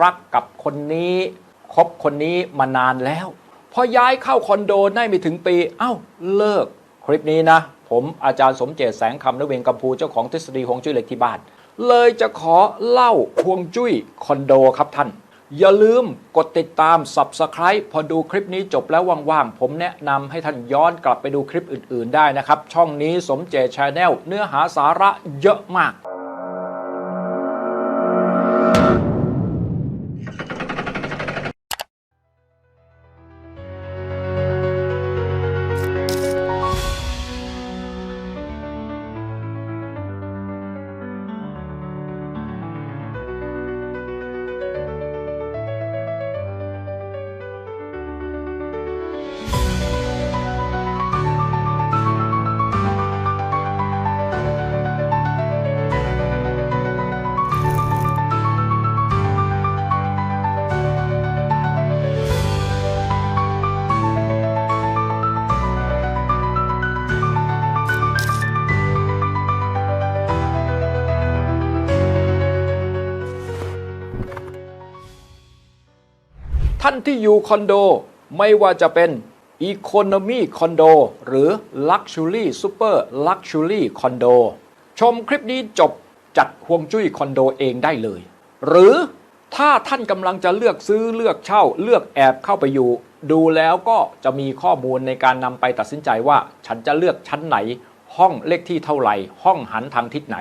รักกับคนนี้คบคนนี้มานานแล้ว พอย้ายเข้าคอนโดได้ไม่ถึงปีเอ้าเลิก คลิปนี้นะ ผมอาจารย์สมเจตแสงคำนเวงกัมพูเจ้าของทฤษฎีฮวงจุ้ยเหล็กที่บ้าน เลยจะขอเล่าฮวงจุ้ยคอนโดครับท่าน อย่าลืมกดติดตาม Subscribe พอดูคลิปนี้จบแล้วว่างๆ ผมแนะนำให้ท่านย้อนกลับไปดูคลิปอื่นๆได้นะครับ ช่องนี้สมเจตชาแนลเนื้อหาสาระเยอะมากานที่อยู่คอนโด ไม่ว่าจะเป็น Economy คอนโดหรือ Luxury Super Luxury คอนโดชมคลิปนี้จบจัดห่วงจุ้ยคอนโดเองได้เลย หรือถ้าท่านกำลังจะเลือกซื้อเลือกเช่า เลือกแอบเข้าไปอยู่ ดูแล้วก็จะมีข้อมูลในการนำไปตัดสินใจว่า ฉันจะเลือกชั้นไหน ห้องเลขที่เท่าไหร่ ห้องหันทางทิศไหน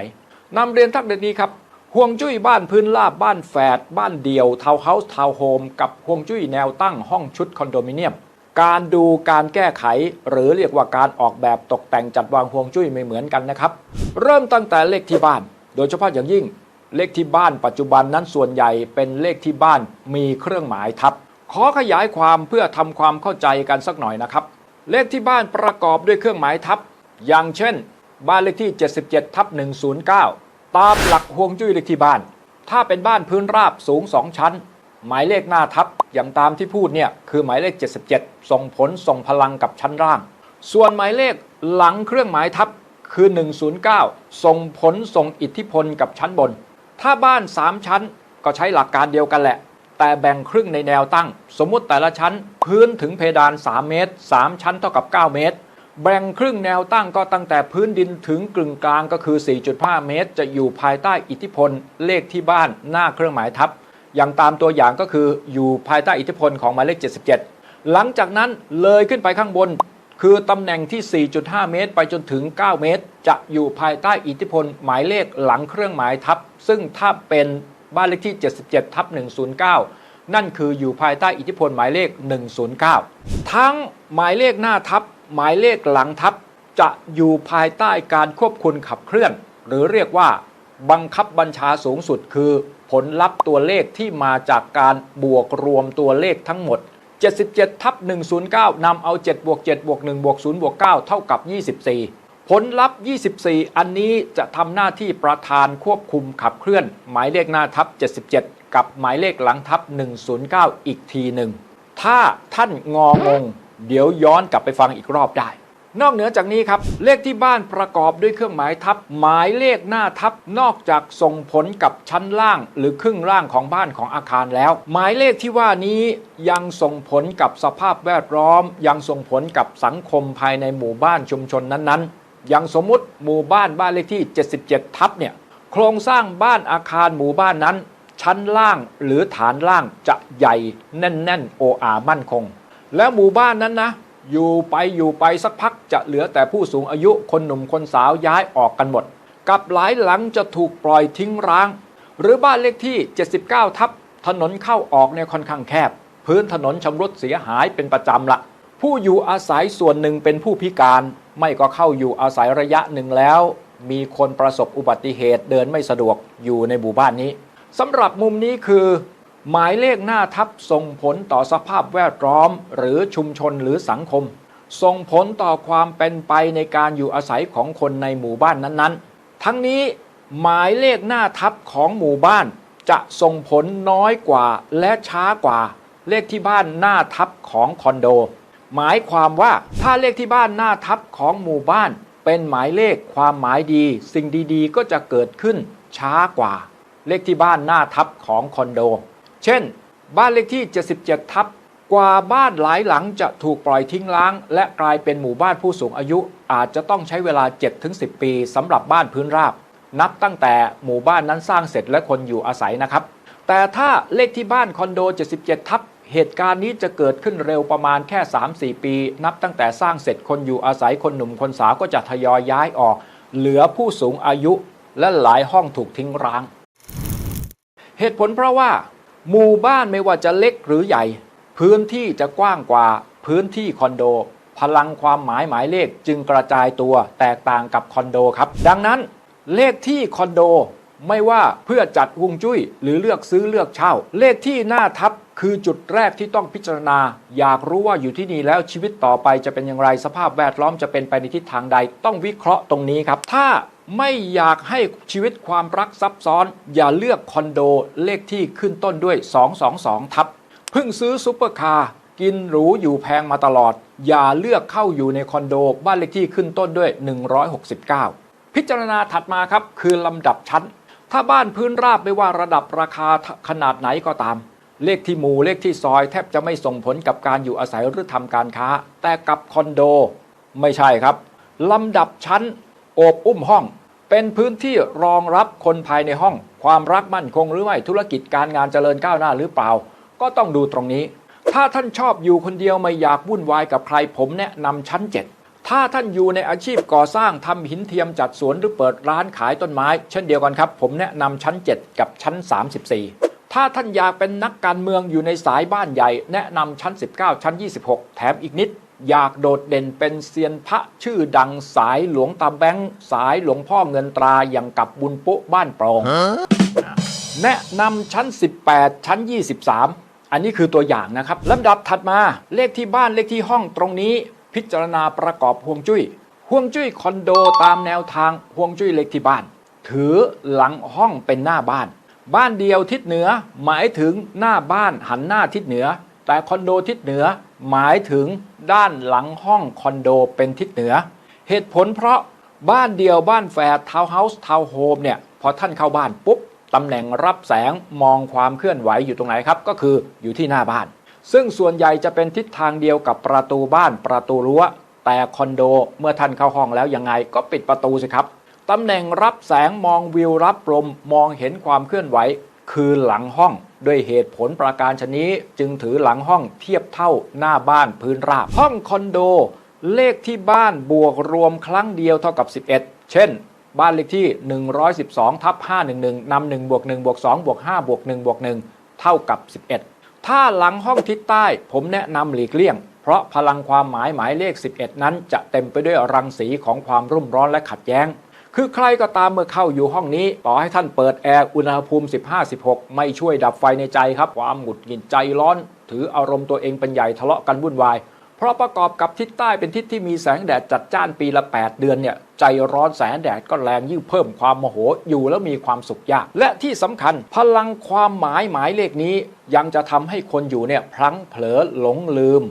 นำเรียนทักเด็ดนี้ครับ ห่วงจุ้ยบ้านพื้นราบบ้านแฝดบ้านเดี่ยวทาวน์เฮาส์ทาวน์โฮมกับห่วงจุ้ยแนวตั้งห้องชุดคอนโดมิเนียม การดูการแก้ไข หรือเรียกว่าการออกแบบตกแต่งจัดวางห่วงจุ้ยไม่เหมือนกันนะครับ เริ่มตั้งแต่เลขที่บ้าน โดยเฉพาะอย่างยิ่ง เลขที่บ้านปัจจุบันนั้นส่วนใหญ่เป็นเลขที่บ้านมีเครื่องหมายทับ ขอขยายความเพื่อทำความเข้าใจกันสักหน่อยนะครับ เลขที่บ้านประกอบด้วยเครื่องหมายทับ อย่างเช่น บ้านเลขที่ 77ทับ109 ตามหลักฮวงจุ้ยเลขที่บ้าน ถ้าเป็นบ้านพื้นราบสูง2ชั้น หมายเลขหน้าทับอย่างตามที่พูดเนี่ยคือหมายเลข 77 ส่งผลส่งพลังกับชั้นล่าง ส่วนหมายเลขหลังเครื่องหมายทับคือ 109 ส่งผลส่งอิทธิพลกับชั้นบน ถ้าบ้าน 3 ชั้นก็ใช้หลักการเดียวกันแหละ แต่แบ่งครึ่งในแนวตั้ง สมมุติแต่ละชั้นพื้นถึงเพดาน 3 เมตร 3 ชั้นเท่ากับ 9 เมตร แบ่งครึ่งแนวตั้งก็ตั้งแต่พื้นดินถึงกึ่งกลางก็คือ 4.5 เมตร จะอยู่ภายใต้อิทธิพลเลขที่บ้านหน้าเครื่องหมายทับ อย่างตามตัวอย่างก็คืออยู่ภายใต้อิทธิพลของหมายเลข 77 หลังจากนั้นเลยขึ้นไปข้างบน คือตำแหน่งที่ 4.5 เมตร ไปจนถึง 9 เมตร จะอยู่ภายใต้อิทธิพลหมายเลขหลังเครื่องหมายทับ ซึ่งถ้าเป็นบ้านเลขที่ 77 ทับ 109นั่นคืออยู่ภายใต้อิทธิพลหมายเลข 109 ทั้งหมายเลขหน้าทับ หมายเลขหลังทับจะอยู่ภายใต้การควบคุมขับเคลื่อน หรือเรียกว่า บังคับบัญชาสูงสุดคือ ผลลัพธ์ตัวเลขที่มาจากการบวกรวมตัวเลขทั้งหมด 77ทับ109นำเอา7บวก7บวก1บวก0บวก9เท่ากับ 24 ผลลัพธ์ 24 อันนี้จะทำหน้าที่ประธานควบคุมขับเคลื่อน หมายเลขหน้าทับ 77 กับหมายเลขหลังทับ 109 อีกทีหนึ่งถ้าท่านงองง เดี๋ยวย้อนกลับไปฟังอีกรอบได้ นอกเหนือจากนี้ครับ เลขที่บ้านประกอบด้วยเครื่องหมายทับ หมายเลขหน้าทับ นอกจากส่งผลกับชั้นล่าง หรือครึ่งล่างของบ้านของอาคารแล้ว หมายเลขที่ว่านี้ยังส่งผลกับสภาพแวดล้อม ยังส่งผลกับสังคมภายในหมู่บ้านชุมชนนั้นๆ อย่างสมมุติหมู่บ้านบ้านเลขที่ 77 ทับเนี่ยโครงสร้างบ้านอาคารหมู่บ้านนั้น ชั้นล่างหรือฐานล่างจะใหญ่แน่น ๆ โออามั่นคง แล้วหมู่บ้านนั้นนะ อยู่ไปอยู่ไปสักพักจะเหลือแต่ผู้สูงอายุคนหนุ่มคนสาวย้ายออกกันหมด กับหลายหลังจะถูกปล่อยทิ้งร้าง หรือบ้านเลขที่ 79 ทับถนนเข้าออกเนี่ยค่อนข้างแคบ พื้นถนนชำรุดเสียหายเป็นประจำละผู้อยู่อาศัยส่วนหนึ่งเป็นผู้พิการ ไม่ก็เข้าอยู่อาศัยระยะหนึ่งแล้ว มีคนประสบอุบัติเหตุเดินไม่สะดวกอยู่ในหมู่บ้านนี้สำหรับมุมนี้คือ หมายเลขหน้าทับส่งผลต่อสภาพแวดล้อม หรือชุมชนหรือสังคม ส่งผลต่อความเป็นไปในการอยู่อาศัยของคนในหมู่บ้านนั้นๆ ทั้งนี้หมายเลขหน้าทับของหมู่บ้าน จะส่งผลน้อยกว่าและช้ากว่า เลขที่บ้านหน้าทับของคอนโด หมายความว่าถ้าเลขที่บ้านหน้าทับของหมู่บ้าน เป็นหมายเลขความหมายดี สิ่งดีๆ ก็จะเกิดขึ้นช้ากว่า เลขที่บ้านหน้าทับของคอนโด เช่น บ้านเลขที่ 77 ทับกว่าบ้านหลายหลังจะถูกปล่อยทิ้งร้าง และกลายเป็นหมู่บ้านผู้สูงอายุ อาจจะต้องใช้เวลา 7-10 ปีสำหรับบ้านพื้นราบ นับตั้งแต่หมู่บ้านนั้นสร้างเสร็จและคนอยู่อาศัยนะครับ แต่ถ้าเลขที่บ้านคอนโด 77 ทับเหตุการณ์นี้จะเกิดขึ้นเร็วประมาณแค่ 3-4 ปี นับตั้งแต่สร้างเสร็จคนอยู่อาศัยคนหนุ่มคนสาวก็จะทยอยย้ายออก เหลือผู้สูงอายุ และหลายห้องถูกทิ้งร้าง เหตุผลเพราะว่า หมู่บ้านไม่ว่าจะเล็กหรือใหญ่ พื้นที่จะกว้างกว่าพื้นที่คอนโด พลังความหมายหมายเลขจึงกระจายตัวแตกต่างกับคอนโดครับ ดังนั้น เลขที่คอนโดไม่ว่าเพื่อจัดวงจุ้ยหรือเลือกซื้อเลือกเช่า เลขที่หน้าทับคือจุดแรกที่ต้องพิจารณา อยากรู้ว่าอยู่ที่นี่แล้วชีวิตต่อไปจะเป็นอย่างไรสภาพแวดล้อมจะเป็นไปในทิศทางใด ต้องวิเคราะห์ตรงนี้ครับ ถ้า ไม่อยากให้ชีวิตความรักซับซ้อน อย่าเลือกคอนโดเลขที่ขึ้นต้นด้วย 222 ทับเพิ่งซื้อซุปเปอร์คาร์กินหรูอยู่แพงมาตลอด อย่าเลือกเข้าอยู่ในคอนโดบ้านเลขที่ขึ้นต้นด้วย 169 พิจารณาถัดมาครับคือลำดับชั้น ถ้าบ้านพื้นราบไม่ว่าระดับราคาขนาดไหนก็ตาม เลขที่หมู่เลขที่ซอยแทบจะไม่ส่งผลกับการอยู่อาศัยหรือทำการค้า แต่กับคอนโด ไม่ใช่ครับลำดับชั้น โอบอุ้มห้อง เป็นพื้นที่รองรับคนภายในห้อง ความรักมั่นคงหรือไม่ธุรกิจการงานเจริญก้าวหน้าหรือเปล่า ก็ต้องดูตรงนี้ ถ้าท่านชอบอยู่คนเดียวไม่อยากวุ่นวายกับใครผมแนะนำชั้น7ถ้าท่านอยู่ในอาชีพก่อสร้างทำหินเทียมจัดสวนหรือเปิดร้านขายต้นไม้ เช่นเดียวกันครับ ผมแนะนำชั้น 7 กับชั้น 34 ถ้าท่านอยากเป็นนักการเมืองอยู่ในสายบ้านใหญ่ แนะนำชั้น 19 ชั้น 26 แถมอีกนิด อยากโดดเด่นเป็นเซียนพระชื่อดังสายหลวงตาแบงค์สายหลวงพ่อเงินตราอย่างกับบุญปุ๊บ้านโปรอง แนะนำชั้น 18 ชั้น 23 อันนี้คือตัวอย่างนะครับลำดับถัดมาเลขที่บ้านเลขที่ห้องตรงนี้ พิจารณาประกอบห่วงจุ้ยห่วงจุ้ยคอนโดตามแนวทางห่วงจุ้ยเลขที่บ้าน ถือหลังห้องเป็นหน้าบ้าน บ้านเดียวทิศเหนือหมายถึงหน้าบ้านหันหน้าทิศเหนือ แต่คอนโดทิศเหนือ หมายถึงด้านหลังห้องคอนโดเป็นทิศเหนือ เหตุผลเพราะบ้านเดียวบ้านแฝดทาวน์เฮาส์ทาวน์โฮมเนี่ยพอท่านเข้าบ้านปุ๊บตำแหน่งรับแสงมองความเคลื่อนไหวอยู่ตรงไหนครับ ก็คืออยู่ที่หน้าบ้าน ซึ่งส่วนใหญ่จะเป็นทิศทางเดียวกับประตูบ้านประตูรั้ว แต่คอนโดเมื่อท่านเข้าห้องแล้วยังไงก็ปิดประตูสิครับตำแหน่งรับแสงมองวิวรับลมมองเห็นความเคลื่อนไหว คือหลังห้อง ด้วยเหตุผลประการชนี้จึงถือหลังห้องเทียบเท่าหน้าบ้านพื้นราบ ห้องคอนโด เลขที่บ้านบวกรวมครั้งเดียวเท่ากับ 11 เช่น บ้านเลขที่ 112ทับ511นำ1บวก1บวก2บวก5บวก1บวก1เท่ากับ 11 ถ้าหลังห้องทิศใต้ ผมแนะนำหลีกเลี่ยง เพราะพลังความหมายหมายเลข 11 นั้นจะเต็มไปด้วยรังสีของความรุ่มร้อนและขัดแย้ง คือใครก็ตามเมื่อเข้าอยู่ห้องนี้ ต่อให้ท่านเปิดแอร์อุณหภูมิ 15-16 ไม่ช่วยดับไฟในใจครับ ความหงุดหงิดใจร้อน ถืออารมณ์ตัวเองเป็นใหญ่ทะเลาะกันวุ่นวาย เพราะประกอบกับทิศใต้เป็นทิศที่มีแสงแดดจัดจ้านปีละ 8 เดือนเนี่ยใจร้อนแสงแดดก็แรงยิ่งเพิ่มความโมโหอยู่แล้วมีความสุขยาก และที่สำคัญพลังความหมายหมายเลขนี้ ยังจะทำให้คนอยู่เนี่ยพลั้งเผลอหลงลืม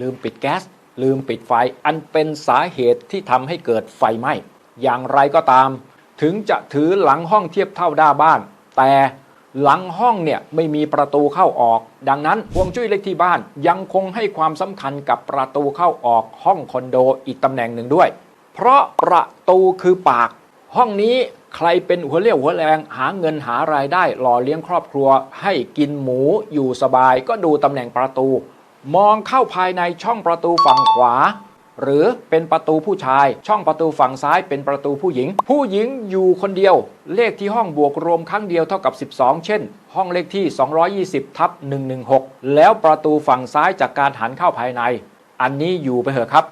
ลืมปิดแก๊สลืมปิดไฟอันเป็นสาเหตุที่ทำให้เกิดไฟไหม้ อย่างไรก็ตาม ถึงจะถือหลังห้องเทียบเท่าด้าบ้าน แต่หลังห้องเนี่ยไม่มีประตูเข้าออก ดังนั้นฮวงจุ้ยเลขที่บ้านยังคงให้ความสำคัญกับประตูเข้าออกห้องคอนโดอีกตำแหน่งหนึ่งด้วย เพราะประตูคือปาก ห้องนี้ใครเป็นหัวเรี่ยวหัวแรงหาเงินหารายได้หล่อเลี้ยงครอบครัว ให้กินหมูอยู่สบายก็ดูตำแหน่งประตู มองเข้าภายในช่องประตูฝั่งขวา หรือเป็นประตูผู้ชาย ช่องประตูฝั่งซ้ายเป็นประตูผู้หญิง ผู้หญิงอยู่คนเดียว เลขที่ห้องบวกรวมครั้งเดียวเท่ากับ 12 เช่น ห้องเลขที่ 220ทับ116 แล้วประตูฝั่งซ้ายจากการหันเข้าภายใน อันนี้อยู่ไปเถอะครับ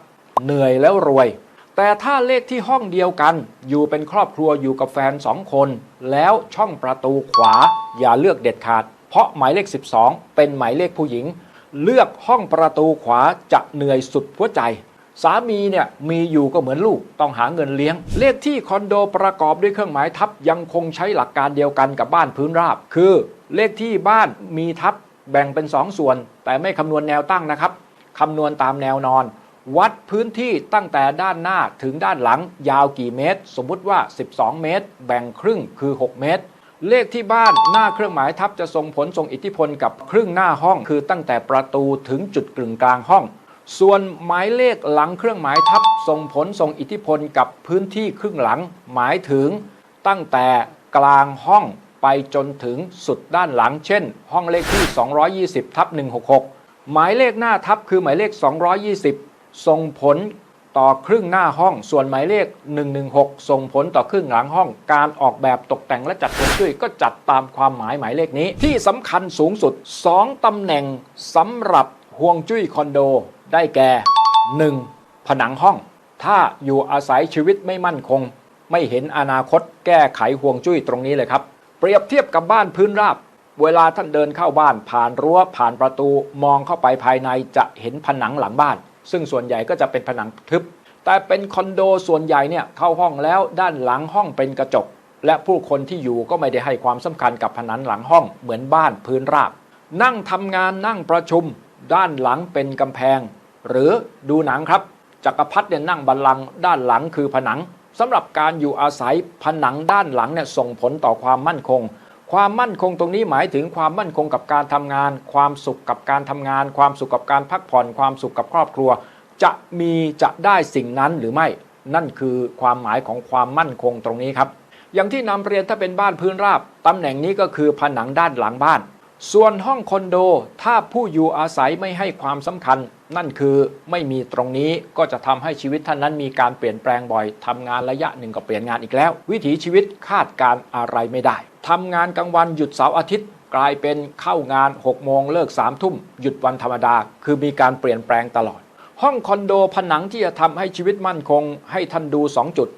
เหนื่อยแล้วรวย แต่ถ้าเลขที่ห้องเดียวกัน อยู่เป็นครอบครัวอยู่กับแฟนสองคน แล้วช่องประตูขวาอย่าเลือกเด็ดขาด เพราะหมายเลข 12 เป็นหมายเลขผู้หญิง เลือกห้องประตูขวาจะเหนื่อยสุดหัวใจ สามีเนี่ยมีอยู่ก็เหมือนลูกต้องหาเงินเลี้ยง เลขที่คอนโดประกอบด้วยเครื่องหมายทับยังคงใช้หลักการเดียวกันกับบ้านพื้นราบ คือเลขที่บ้านมีทับแบ่งเป็น 2 ส่วน แต่ไม่คำนวณแนวตั้งนะครับคำนวณตามแนวนอน วัดพื้นที่ตั้งแต่ด้านหน้าถึงด้านหลังยาวกี่เมตร สมมุติว่า 12 เมตร แบ่งครึ่งคือ 6 เมตร เลขที่บ้านหน้าเครื่องหมายทับจะส่งผลส่งอิทธิพลกับครึ่งหน้าห้อง คือตั้งแต่ประตูถึงจุดกึ่งกลางห้อง ส่วนหมายเลขหลังเครื่องหมายทับส่งผลส่งอิทธิพลกับพื้นที่ครึ่งหลัง หมายถึงตั้งแต่กลางห้องไปจนถึงสุดด้านหลัง เช่น ห้องเลขที่ 220 ทับ 166 หมายเลขหน้าทับคือหมายเลข 220 ส่งผลต่อครึ่งหน้าห้อง ส่วนหมายเลข 116 ส่งผลต่อครึ่งหลังห้อง การออกแบบตกแต่งและจัดฮวงจุ้ยก็จัดตามความหมายหมายเลขนี้ ที่สำคัญสูงสุด 2ตำแหน่งสำหรับฮวงจุ้ยคอนโด ได้แก่ 1. ผนังห้อง ถ้าอยู่อาศัยชีวิตไม่มั่นคง ไม่เห็นอนาคตแก้ไขห่วงจุ้ยตรงนี้เลยครับ เปรียบเทียบกับบ้านพื้นราบ เวลาท่านเดินเข้าบ้านผ่านรั้วผ่านประตูมองเข้าไปภายในจะเห็นผนังหลังบ้าน ซึ่งส่วนใหญ่ก็จะเป็นผนังทึบ แต่เป็นคอนโดส่วนใหญ่เนี่ยเข้าห้องแล้วด้านหลังห้องเป็นกระจก และผู้คนที่อยู่ก็ไม่ได้ให้ความสำคัญกับผนังหลังห้องเหมือนบ้านพื้นราบ นั่งทำงานนั่งประชุมด้านหลังเป็นกำแพง หรือดูหนังครับจักรพรรดิเนี่ยนั่งบัลลังก์ด้านหลังคือผนังสำหรับการอยู่อาศัยผนังด้านหลังเนี่ยส่งผลต่อความมั่นคง ความมั่นคงตรงนี้หมายถึงความมั่นคงกับการทำงาน ความสุขกับการทำงาน ความสุขกับการพักผ่อน ความสุขกับครอบครัว จะมีจะได้สิ่งนั้นหรือไม่ นั่นคือความหมายของความมั่นคงตรงนี้ครับ อย่างที่นำเรียนถ้าเป็นบ้านพื้นราบตำแหน่งนี้ก็คือผนังด้านหลังบ้าน ส่วนห้องคอนโดถ้าผู้อยู่อาศัยไม่ให้ความสำคัญ นั่นคือไม่มีตรงนี้ก็จะทำให้ชีวิตท่านนั้นมีการเปลี่ยนแปลงบ่อยทำงานระยะหนึ่งก็เปลี่ยนงานอีกแล้ว วิถีชีวิตคาดการอะไรไม่ได้ทำงานกลางวันหยุดเสาร์อาทิตย์ กลายเป็นเข้างาน 6 โมงเลิก3ทุ่ม หยุดวันธรรมดา คือมีการเปลี่ยนแปลงตลอด ห้องคอนโดผนังที่จะทำให้ชีวิตมั่นคง ให้ท่านดู 2 จุด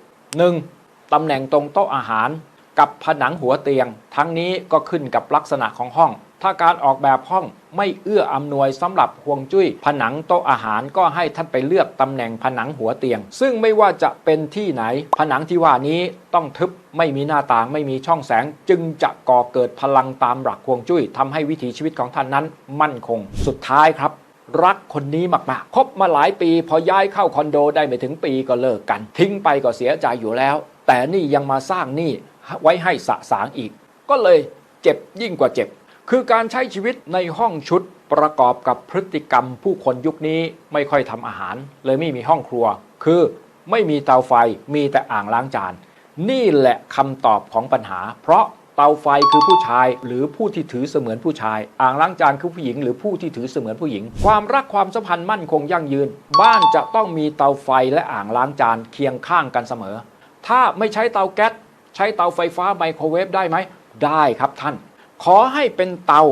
1. ตำแหน่งตรงโต๊ะอาหาร กับผนังหัวเตียง ทั้งนี้ก็ขึ้นกับลักษณะของห้อง ถ้าการออกแบบห้องไม่เอื้ออำนวยสำหรับห่วงจุ้ย ผนังโต๊ะอาหารก็ให้ท่านไปเลือกตำแหน่งผนังหัวเตียง ซึ่งไม่ว่าจะเป็นที่ไหน ผนังที่ว่านี้ต้องทึบไม่มีหน้าต่างไม่มีช่องแสง จึงจะก่อเกิดพลังตามหลักห่วงจุ้ยทำให้วิถีชีวิตของท่านนั้นมั่นคง สุดท้ายครับรักคนนี้มากๆ คบมาหลายปีพอย้ายเข้าคอนโดได้ไม่ถึงปีก็เลิกกัน ทิ้งไปก็เสียใจอยู่แล้ว แต่นี่ยังมาสร้างหนี้ไว้ให้สะสางอีก ก็เลยเจ็บยิ่งกว่าเจ็บ คือการใช้ชีวิตในห้องชุดประกอบกับพฤติกรรมผู้คนยุคนี้ไม่ค่อยทำอาหาร เลยไม่มีห้องครัว คือไม่มีเตาไฟมีแต่อ่างล้างจาน นี่แหละคำตอบของปัญหา เพราะเตาไฟคือผู้ชายหรือผู้ที่ถือเสมือนผู้ชาย อ่างล้างจานคือผู้หญิง หรือผู้ที่ถือเสมือนผู้หญิง ความรักความสัมพันธ์มั่นคงยั่งยืน บ้านจะต้องมีเตาไฟและอ่างล้างจานเคียงข้างกันเสมอ ถ้าไม่ใช้เตาแก๊สใช้เตาไฟฟ้าไมโครเวฟได้ไหม ได้ครับท่าน ขอให้เป็นเตา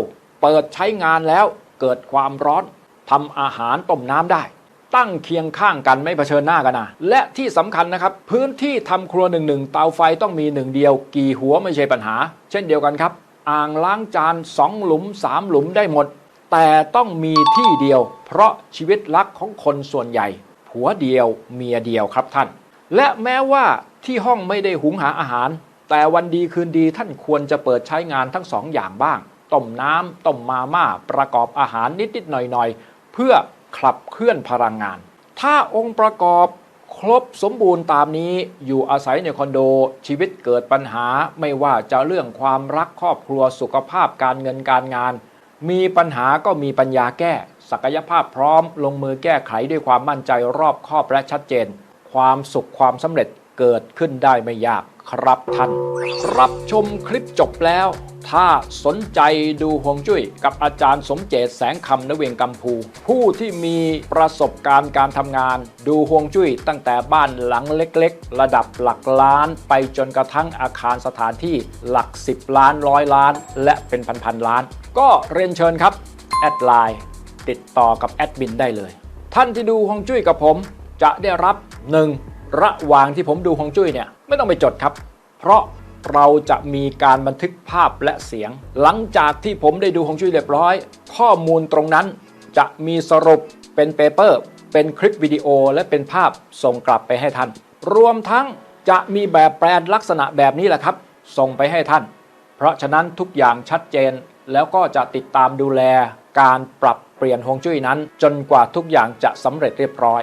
เปิดใช้งานแล้วเกิดความร้อนทำอาหารต้มน้ำได้ ตั้งเคียงข้างกันไม่เผชิญหน้ากันนะและที่สำคัญนะครับ พื้นที่ทำครัวหนึ่งหนึ่งเตาไฟต้องมีหนึ่งเดียว กี่หัวไม่ใช่ปัญหา เช่นเดียวกันครับ อ่างล้างจานสองหลุมสามหลุมได้หมด แต่ต้องมีที่เดียว เพราะชีวิตรักของคนส่วนใหญ่ ผัวเดียวเมียเดียวครับท่าน และแม้ว่าที่ห้องไม่ได้หุงหาอาหาร แต่วันดีคืนดีท่านควรจะเปิดใช้งานทั้งสองอย่างบ้าง ต้มน้ำต้มมาม่าประกอบอาหารนิดๆหน่อยๆ เพื่อขับเคลื่อนพลังงาน ถ้าองค์ประกอบครบสมบูรณ์ตามนี้อยู่อาศัยในคอนโดชีวิตเกิดปัญหาไม่ว่าจะเรื่องความรักครอบครัวสุขภาพการเงินการงาน มีปัญหาก็มีปัญญาแก้ ศักยภาพพร้อม ลงมือแก้ไขด้วยความมั่นใจรอบคอบและชัดเจน ความสุขความสำเร็จเกิดขึ้นได้ไม่ยาก ครับท่าน รับชมคลิปจบแล้ว ถ้าสนใจดูฮวงจุ้ยกับอาจารย์สมเจตแสงคำนเวียงกัมพู ผู้ที่มีประสบการณ์การทำงาน ดูฮวงจุ้ยตั้งแต่บ้านหลังเล็กๆ ระดับหลักล้านไปจนกระทั่งอาคารสถานที่หลัก 10 ล้านร้อยล้าน และเป็นพันๆล้าน ก็เรียนเชิญครับแอดไลน์ติดต่อกับแอดมินได้เลย ท่านที่ดูฮวงจุ้ยกับผมจะได้รับ 1. ระหว่างที่ผมดูฮวงจุ้ยเนี่ยไม่ต้องไปจดครับ เพราะเราจะมีการบันทึกภาพและเสียง หลังจากที่ผมได้ดูฮวงจุ้ยเรียบร้อย ข้อมูลตรงนั้นจะมีสรุปเป็นเปเปอร์ เป็นคลิปวิดีโอและเป็นภาพส่งกลับไปให้ท่าน รวมทั้งจะมีแบบแปลนลักษณะแบบนี้แหละครับ ส่งไปให้ท่าน เพราะฉะนั้นทุกอย่างชัดเจนแล้วก็จะติดตามดูแลการปรับเปลี่ยนฮวงจุ้ยนั้น จนกว่าทุกอย่างจะสำเร็จเรียบร้อย